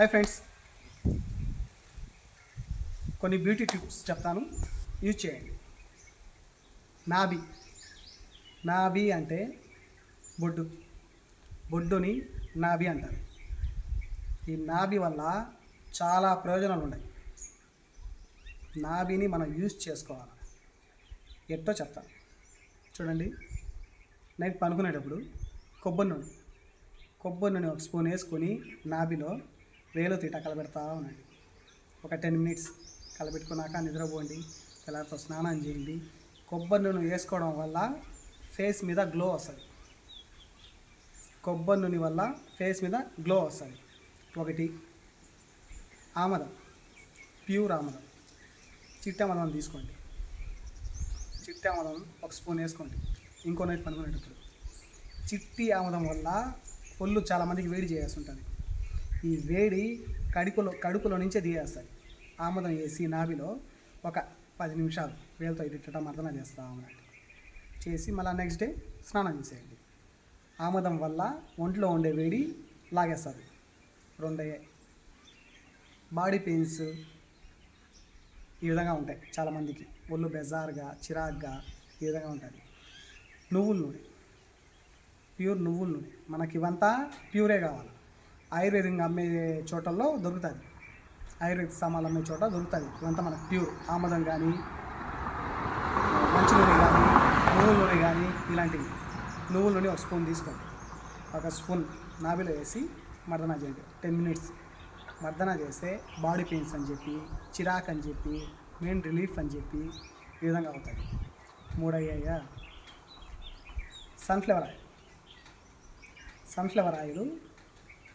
Hi friends. కొన్ని beauty tips చెప్తాను. Use చేయండి. నాభి. నాభి అంటే బొడ్డు. బొడ్డుని నాభి అంటారు. ఈ నాభి వల్ల చాలా ప్రయోజనాలు ఉన్నాయి. నాభిని మనం యూజ్ చేసుకోవాలి. ఎట్టో చెప్తాను. చూడండి. నైట్ పనుకునేటప్పుడు కొబ్బరి నూనె. కొబ్బరి నూనె ఒక స్పూన్ వేసుకొని నాభిలో వేలు తీట కలబెడతా ఉండండి. ఒక టెన్ మినిట్స్ కలబెట్టుకున్నాక నిద్రపోండి తెల్లారితో స్నానం చేయండి. కొబ్బరి నూనె వేసుకోవడం వల్ల ఫేస్ మీద గ్లో వస్తుంది. కొబ్బరి నూనె వల్ల ఫేస్ మీద గ్లో వస్తుంది. ఒకటి ఆమదం ప్యూర్ ఆమదం. చిట్టామదం తీసుకోండి. చిట్టామదం ఒక స్పూన్ వేసుకోండి. ఇంకో నైట్ పనుకునేటప్పుడు. చిట్టి ఆమదం వల్ల ఒళ్ళు చాలామందికి వేడి చేయాల్సి ఉంటుంది. ఈ వేడి కడుపులో కడుపులో నుంచే తీయేస్తుంది ఆముదం వేసి నాభిలో ఒక పది నిమిషాలు వేలతో ఇట్లా మర్దన చేస్తా ఉన్నట్టు చేసి మళ్ళీ నెక్స్ట్ డే స్నానం చేసేయండి. ఆముదం వల్ల ఒంట్లో ఉండే వేడి లాగేస్తుంది. రెండయ్యాయి బాడీ పెయిన్స్ ఈ విధంగా ఉంటాయి చాలామందికి ఒళ్ళు బెజార్గా చిరాగ్గా ఈ విధంగా ఉంటుంది నువ్వుల నూనె. ప్యూర్ నువ్వుల నూనె. మనకి ఇవంతా ప్యూరే కావాలి. ఆయుర్వేదంగా అమ్మే చోటల్లో దొరుకుతుంది. ఆయుర్వేద సామాన్లు అమ్మే చోట దొరుకుతుంది. ఇవంతా మనకు ప్యూర్ ఆమదం కానీ మంచి నూనె కానీ నువ్వుల నూనె కానీ ఇలాంటివి. నువ్వుల నూనె ఒక స్పూన్ తీసుకోండి. ఒక స్పూన్ నాభిలో వేసి మర్దన చేయండి. టెన్ మినిట్స్ మర్దన చేస్తే బాడీ పెయిన్స్ అని చెప్పి చిరాక్ అని చెప్పి మెయిన్ రిలీఫ్ అని చెప్పి ఈ విధంగా అవుతుంది మూడయ్యాయా? Sunflower oil. సన్ఫ్లవర్ ఆయిల్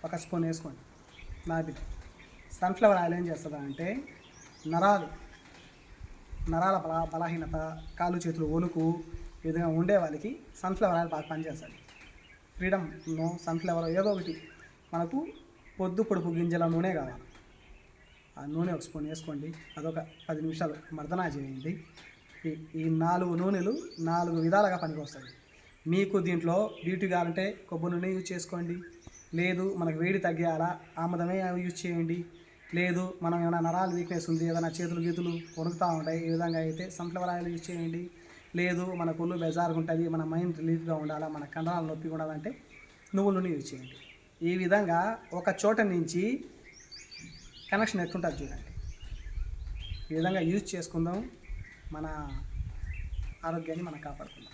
ఒక స్పూన్ వేసుకోండి. నాభిలో సన్ఫ్లవర్ ఆయిల్ ఏం చేస్తుంది అంటే నరాలు నరాల బల బలహీనత కాళ్ళు చేతులు వణుకు విధంగా ఉండే వాళ్ళకి సన్ఫ్లవర్ ఆయిల్ బాగా పనిచేస్తుంది. ఫ్రీడమ్ నో సన్ఫ్లవర్ ఏదో ఒకటి. మనకు పొద్దు పొడుపు గింజల నూనె కావాలి. ఆ నూనె ఒక స్పూన్ వేసుకోండి. అదొక పది నిమిషాలు మర్దనా చేయండి ఈ ఈ నాలుగు నూనెలు నాలుగు విధాలుగా పనికి వస్తాయి మీకు దీంట్లో బ్యూటీ కావాలంటే కొబ్బరి నూనె యూజ్ చేసుకోండి. లేదు మనకు వేడి తగ్గాలా? ఆమదమే యూజ్ చేయండి. లేదు మనం ఏమైనా నరాలు వీక్నెస్ ఉంది ఏదైనా చేతులు గీతులు వణుకుతూ ఉంటాయి ఈ విధంగా అయితే సన్ఫ్లవర్ ఆయిల్ యూజ్ చేయండి. లేదు మన ఒళ్ళు బెజార్గా ఉంటుంది మన మైండ్ రిలీఫ్గా ఉండాలా మన కండరాలు నొప్పి ఉండాలంటే నువ్వుల నూనె యూజ్ చేయండి. ఈ విధంగా ఒక చోట నుంచి కనెక్షన్ ఎట్లుంటుంది చూడండి. ఈ విధంగా యూజ్ చేసుకుందాం మన ఆరోగ్యాన్ని మనం కాపాడుకుందాం.